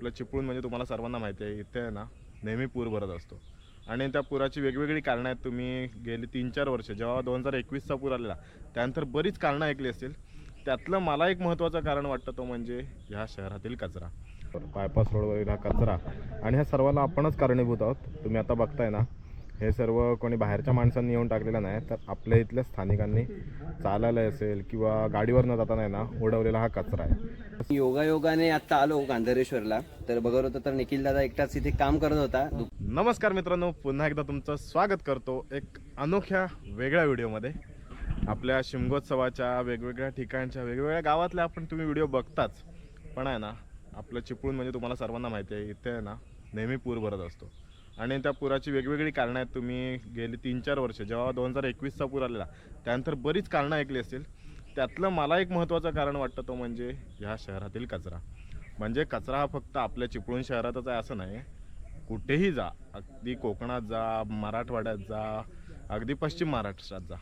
आपलं चिपळूण म्हणजे तुम्हाला सर्वांना माहिती आहे इथे आहे ना नेहमी पूर भरत असतो. आणि त्या पुराची वेगवेगळी कारणं आहेत तुम्ही गेली तीन चार वर्ष जेव्हा दोन हजार एकवीसचा पूर आलेला त्यानंतर बरीच कारणं ऐकली असतील. त्यातलं मला एक महत्त्वाचं कारण वाटतं तो म्हणजे ह्या शहरातील कचरा. बायपास रोडवरील हा कचरा. आणि ह्या सर्वांना आपणच कारणीभूत आहोत. तुम्ही आता बघताय ना हे सर्व कोणी बाहेरच्या माणसांनी येऊन टाकलेलं नाही तर आपल्या इथल्या स्थानिकांनी चालायला असेल किंवा गाडीवर न जाता नाही ना उडवलेला हा कचरा आहे. योगायोगाने आता आलो गांधारेश्वरला. तर बघत होतं तर निखिल दादा एकटाच इथे काम करत होता. नमस्कार मित्रांनो पुन्हा एकदा तुमचं स्वागत करतो एक अनोख्या वेगळ्या व्हिडिओमध्ये. आपल्या शिमगोत्सवाच्या वेगवेगळ्या ठिकाणच्या वेगवेगळ्या गावातल्या आपण तुम्ही व्हिडिओ बघताच. पण आहे ना आपलं चिपळूण म्हणजे तुम्हाला सर्वांना माहिती आहे इथे आहे ना नेहमी पूर भरत असतो. आणि त्या पुराची वेगवेगळी कारणं आहेत. तुम्ही गेली तीन चार वर्ष जेव्हा दोन हजार एकवीसचा पूर आलेला त्यानंतर बरीच कारणं ऐकली असतील. त्यातलं मला एक महत्त्वाचं कारण वाटतं तो म्हणजे ह्या शहरातील कचरा. म्हणजे कचरा हा फक्त आपल्या चिपळूण शहरातच आहे असं नाही. कुठेही जा. अगदी कोकणात जा मराठवाड्यात जा अगदी पश्चिम महाराष्ट्रात जा.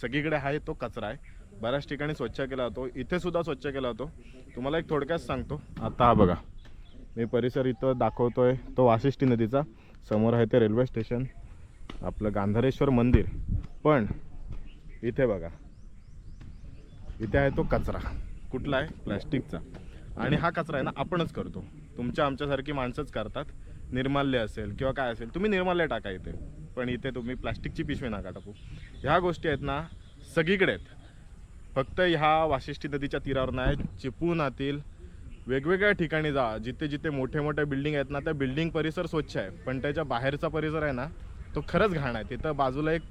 सगळीकडे आहे तो कचरा आहे. बऱ्याच ठिकाणी स्वच्छ केला जातो. इथेसुद्धा स्वच्छ केला जातो. तुम्हाला एक थोडक्यात सांगतो. आता हा बघा. मी परिसर इथं दाखवतो आहे तो वाशिष्ठी नदीचा. समोर आहे ते रेल्वे स्टेशन आपलं गांधारेश्वर मंदिर. पण इथे बघा इथे आहे तो कचरा. कुठला आहे? प्लॅस्टिकचा. आणि हा कचरा आहे ना आपणच करतो. तुमच्या आमच्यासारखी माणसंच करतात. निर्माल्य असेल किंवा काय असेल तुम्ही निर्माल्य टाका इथे. पण इथे तुम्ही प्लॅस्टिकची पिशवी नका टाकू. ह्या गोष्टी आहेत ना सगळीकडे आहेत. फक्त ह्या वाशिष्ठी नदीच्या तीरावर नाही चिपळुणातील वेगवेगळ्या ठिकाणी जा जिथे जिथे मोठे मोठे बिल्डिंग आहेत ना त्या बिल्डिंग परिसर स्वच्छ आहे. पण त्याच्या बाहेरचा परिसर आहे ना तो खरंच घाण आहे. तिथं बाजूला एक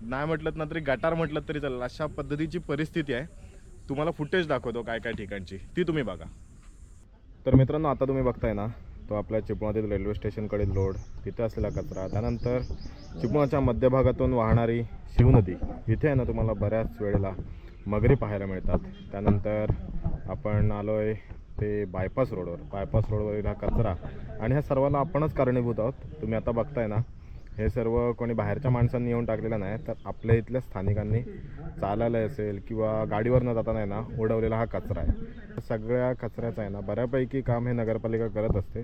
नाही म्हटलं ना तरी गटार म्हटलं तरी चालेल. अशा पद्धतीची परिस्थिती आहे. तुम्हाला फुटेज दाखवतो काय काय ठिकाणची. ती तुम्ही बघा. तर मित्रांनो आता तुम्ही बघताय ना तो आपल्या चिपळुणातील रेल्वे स्टेशनकडील रोड तिथे असलेला कचरा. त्यानंतर चिपळुणाच्या मध्यभागातून वाहणारी शिवनदी इथे आहे ना तुम्हाला बऱ्याच वेळेला मगरी पाहायला मिळतात. त्यानंतर आपण आलो आहे ते बायपास रोडवर बायपास रोडवरील हा कचरा. आणि ह्या सर्वाला आपणच कारणीभूत आहोत. तुम्ही आता बघताय ना हे सर्व कोणी बाहेरच्या माणसांनी येऊन टाकलेलं नाही तर आपल्या इथल्या स्थानिकांनी चालायला असेल किंवा गाडीवर न जाता नाही ना उडवलेला हा कचरा आहे. सगळ्या कचऱ्याचं आहे ना बऱ्यापैकी काम हे नगरपालिका करत असते.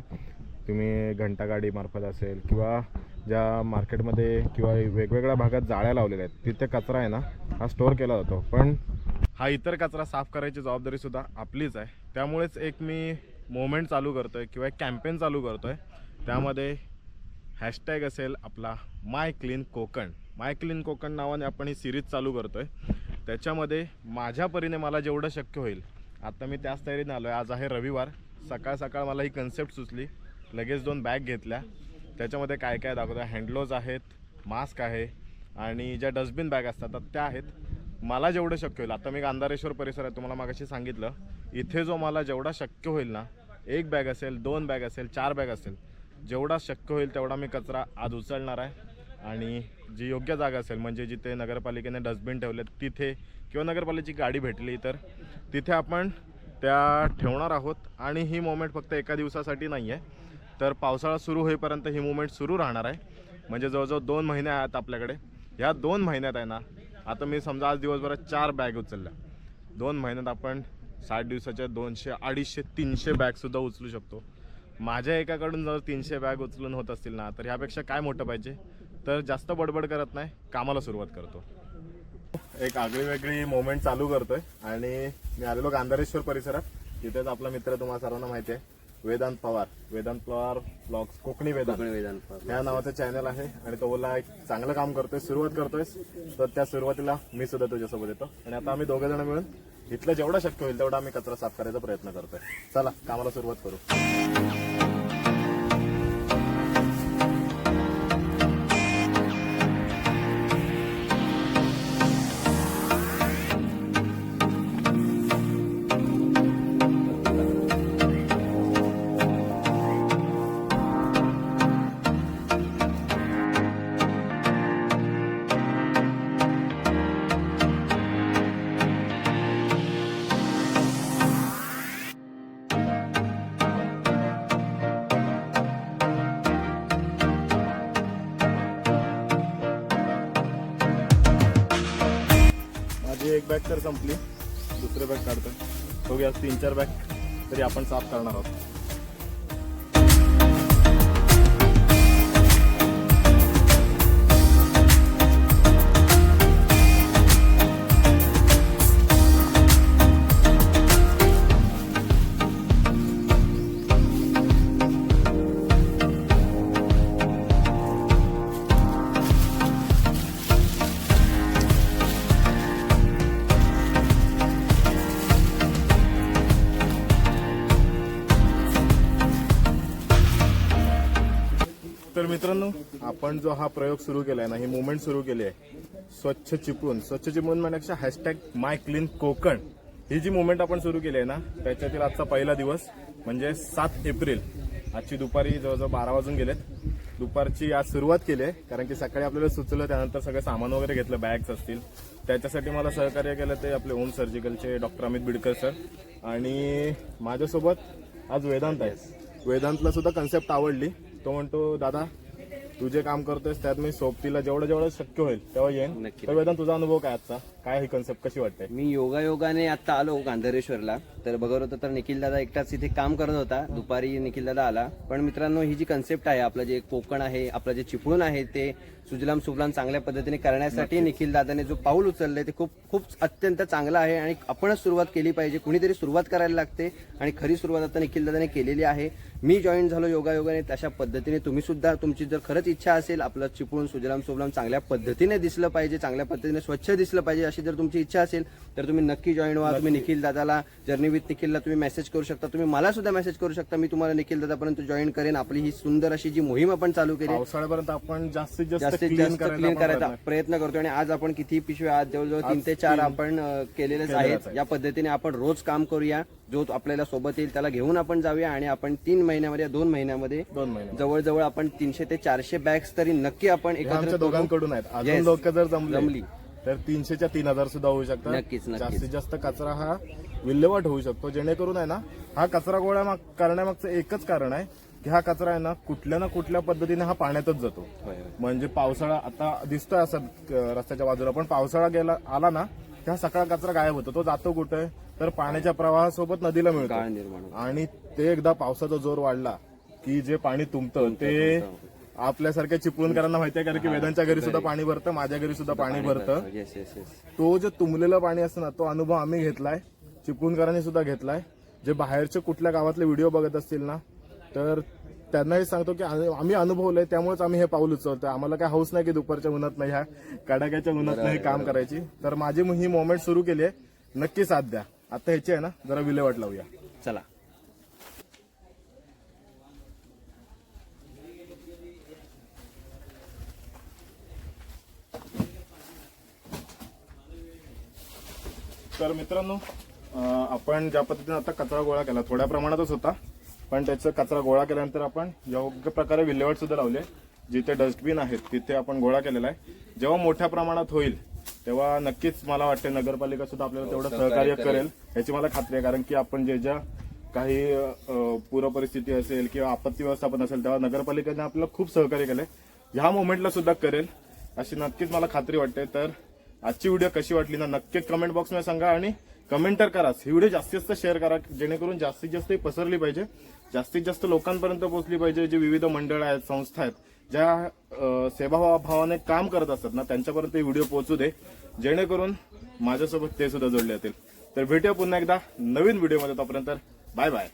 तुम्ही घंटा गाडीमार्फत असेल किंवा ज्या मार्केटमध्ये किंवा वेगवेगळ्या भागात जाळ्या लावलेल्या आहेत तिथे कचरा आहे ना हा स्टोअर केला जातो. पण हा इतर कचरा साफ करायची जबाबदारीसुद्धा आपलीच आहे. त्यामुळेच एक मी मोमेंट चालू करतो आहे किंवा एक कॅम्पेन चालू करतो आहे त्यामध्ये हॅशटॅग असेल आपला my clean Konkan my clean Konkan नावाने आपण ही सिरीज चालू करतो आहे त्याच्यामध्ये माझ्या परीने मला जेवढं शक्य होईल आता मी त्याच तयारीने आलो आहे आज आहे रविवार. सकाळ सकाळ मला ही कन्सेप्ट सुचली. लगेच दोन बॅग घेतल्या. त्याच्यामध्ये काय काय दाखवतं हँडलोज आहेत मास्क आहे आणि ज्या डस्टबिन बॅग असतात त्या आहेत. मला जेवढं शक्य होईल आता मी गांधारेश्वर परिसरात तुम्हाला मागाशी सांगितलं इथे जो मला जेवढा शक्य होईल ना एक बॅग असेल दोन बॅग असेल चार बॅग असेल जेवढा शक्य होईल तेवढा मी कचरा आज उचलणार आहे. आणि जी योग्य जागा असेल म्हणजे जिथे नगरपालिकेने डस्टबिन ठेवले तिथे किंवा नगरपालिकेची गाडी भेटली तर तिथे आपण त्या ठेवणार आहोत. आणि ही मोमेंट फक्त एका दिवसासाठी नाही आहे तर पावसाळा सुरू होईपर्यंत ही मुवमेंट सुरू राहणार आहे. म्हणजे जवळजवळ दोन महिने आहेत आपल्याकडे. ह्या दोन महिन्यात आहे ना आता मी समजा आज दिवसभरात चार बॅग उचलल्या. दोन महिन्यात आपण साठ दिवसाच्या दोनशे अडीचशे तीनशे बॅगसुद्धा उचलू शकतो. माझ्या एकाकडून जर तीनशे बॅग उचलून होत असतील ना तर ह्यापेक्षा काय मोठं पाहिजे? तर जास्त बडबड करत नाही कामाला सुरुवात करतो. एक आगळी वेगळी मोमेंट चालू करतोय आणि मी आलेलो गांधारेश्वर परिसरात. तिथेच आपला मित्र तुम्हाला सर्वांना माहिती आहे. वेदांत पवार. वेदांत पवार ब्लॉग्स कोकणी वेदांत. वेदांत ह्या नावाचं चॅनल आहे आणि तो बोला एक चांगलं काम करतोय सुरुवात करतोय तर त्या सुरुवातीला मी सुद्धा तुझ्यासोबत येतो. आणि आता आम्ही दोघे जण मिळून इथलं जेवढं शक्य होईल तेवढा आम्ही कचरा साफ करायचा प्रयत्न करतोय. चला कामाला सुरुवात करू. बॅग तर संपली. दुसरे बॅग काढतोय. बघूया तीन चार बॅग तरी आपण साफ करणार आहोत. तर मित्रांनो आपण जो हा प्रयोग सुरू केलाय ना ही मुवमेंट सुरू केली आहे. स्वच्छ चिपळूण. स्वच्छ चिपळूण म्हणण्यापेक्षा हॅशटॅग माय क्लीन कोकण. ही जी मुवमेंट आपण सुरू केली आहे ना त्याच्यातील आजचा पहिला दिवस म्हणजे सात एप्रिल. आजची दुपारी जवळजवळ बारा वाजून गेलेत. दुपारची आज सुरुवात केली आहे कारण की सकाळी आपल्याला सुचलं त्यानंतर सगळं सामान वगैरे घेतलं बॅग्स असतील. त्याच्यासाठी मला सहकार्य केलं ते आपले ओम सर्जिकलचे डॉक्टर अमित बिडकर सर आणि माझ्यासोबत आज वेदांत आहे. वेदांतला सुद्धा कन्सेप्ट आवडली. तो म्हणतो दादा तू जे काम करतोयस त्यात मी सोबतीला जेवढं जेवढं शक्य होईल तेव्हा येईन. तर वेदांत तुझा अनुभव काय आजचा काय ही कन्सेप्ट कशी वाटते? मी योगायोगाने आता आलो गांधारेश्वरला. तर बघत होतं तर निखिल दादा एकटाच इथे काम करत होता. दुपारी निखिल दादा आला. पण मित्रांनो ही जी कन्सेप्ट आहे आपलं जे कोकण आहे आपलं जे चिपळूण आहे ते सुजलाम सुफलाम चांगल्या पद्धतीने करण्यासाठी निखिल दादाने जो पाऊल उचललंय ते खूप खूप अत्यंत चांगलं आहे आणि आपणच सुरुवात केली पाहिजे. कुणीतरी सुरुवात करायला लागते आणि खरी सुरुवात आता निखिल दादाने केलेली आहे. मी जॉईन झालो योगायोगाने तशा पद्धतीने तुम्ही सुद्धा तुमची जर खरंच इच्छा असेल आपलं चिपळूण सुजलाम सुफलाम चांगल्या पद्धतीने दिसलं पाहिजे चांगल्या पद्धतीने स्वच्छ दिसलं पाहिजे अशी जर तुमची इच्छा असेल तर तुम्ही नक्की जॉईन व्हा. तुम्ही निखिल दादाला जर्नी विथ निखिलला तुम्ही मेसेज करू शकता. तुम्ही मला सुद्धा मेसेज करू शकता. मी तुम्हाला निखिल दादापर्यंत जॉईन करेन. आपली ही सुंदर अशी जी मोहीम आपण चालू केली पावसाळ्यापर्यंत आपण जास्तीत जास्त क्लीन करायचा क्लीन आपण करायचा प्रयत्न- करतोय. आणि आज आपण किती पिशव्या आज जवळजवळ तीन ते चार आपण केलेलेच आहेत. या पद्धतीने आपण रोज काम करूया. जो आपल्याला सोबत येईल त्याला घेऊन आपण जाऊया. आणि आपण तीन महिन्यामध्ये दोन महिन्यामध्ये जवळजवळ आपण तीनशे ते चारशे बॅग्स तरी नक्की आपण करू. दोघांकडून आहेत. लोक जर जमली. तर तीनशेच्या तीन हजार सुद्धा होऊ शकतात. नक्कीच, नक्कीच. जास्तीत जास्त कचरा हा विल्हेवाट होऊ शकतो. जेणेकरून आहे ना हा कचरा गोळा माग- करण्यामागचं एकच कारण आहे की हा कचरा आहे ना कुठल्या ना कुठल्या पद्धतीने हा पाण्यातच जातो. होय, होय. म्हणजे पावसाळा आता दिसतोय असं अं, रस्त्याच्या बाजूला पण पावसाळा गेला आला ना त्या सगळा कचरा गायब होतो. तो जातो कुठे? तर पाण्याच्या प्रवाहासोबत नदीला मिळतो. गाळ निर्माण होतो. आणि ते एकदा पावसाचा जोर वाढला की जे पाणी तुंबतं ते आपल्यासारख्या चिपळूणकरांना माहिती आहे कारण की वेदांच्या घरी सुद्धा पाणी भरतं माझ्या घरी सुद्धा पाणी भरतं. येस येस येस तो जे तुंबलेलं पाणी असतं ना तो अनुभव आम्ही घेतलाय. चिपळूणकरांनी सुद्धा घेतलाय. जे बाहेरचे कुठल्या गावातले व्हिडिओ बघत असतील ना तर त्यांनाही सांगतो की आम्ही आम्ही अनुभवलंय त्यामुळेच आम्ही हे पाऊल उचलतोय. आम्हाला काय हौस नाही की दुपारच्या उन्हात नाही ह्या कडाक्याच्या उन्हात नाही काम करायची. तर माझी ही मोमेंट सुरू केली आहे. नक्की साथ द्या. आता ह्याची आहे ना जरा विल्हेवाट लावूया. चला. तर मित्रांनो आपण ज्या पद्धतीने आता कचरा गोळा केला थोड्या प्रमाणातच होता पण त्याचा कचरा गोळा केल्यानंतर आपण योग्य प्रकारे विल्हेवाट सुद्धा लावली आहे. जिथे डस्टबिन आहेत तिथे आपण गोळा केलेला आहे. जेव्हा मोठ्या प्रमाणात होईल तेव्हा नक्कीच मला वाटते नगरपालिका सुद्धा आपल्याला तेवढं सहकार्य करेल. याची मला खात्री आहे कारण की आपण जे ज्या काही अं, पूर परिस्थिती असेल किंवा आपत्ती व्यवस्थापन असेल तेव्हा नगरपालिकेने आपल्याला खूप सहकार्य केलंय. ह्या मोमेंटला सुद्धा करेल अशी नक्कीच मला खात्री वाटते. तर आजची व्हिडिओ कशी वाटली ना नक्की कमेंट बॉक्समध्ये सांगा आणि कमेंटर करा ही व्हिडिओ जास्तीत जास्त शेअर करा जेणेकरून जास्तीत जास्त ही पसरली पाहिजे. जास्तीत जास्त लोकांपर्यंत पोहोचली पाहिजे जे विविध मंडळ आहेत संस्था आहेत ज्या सेवाभावाने काम करत असतात ना त्यांच्यापर्यंत ही व्हिडिओ पोहोचू दे. जेणेकरून माझ्यासोबत ते सुद्धा जोडले जातील. तर भेटूया पुन्हा एकदा नवीन व्हिडिओमध्ये तोपर्यंत. Bye bye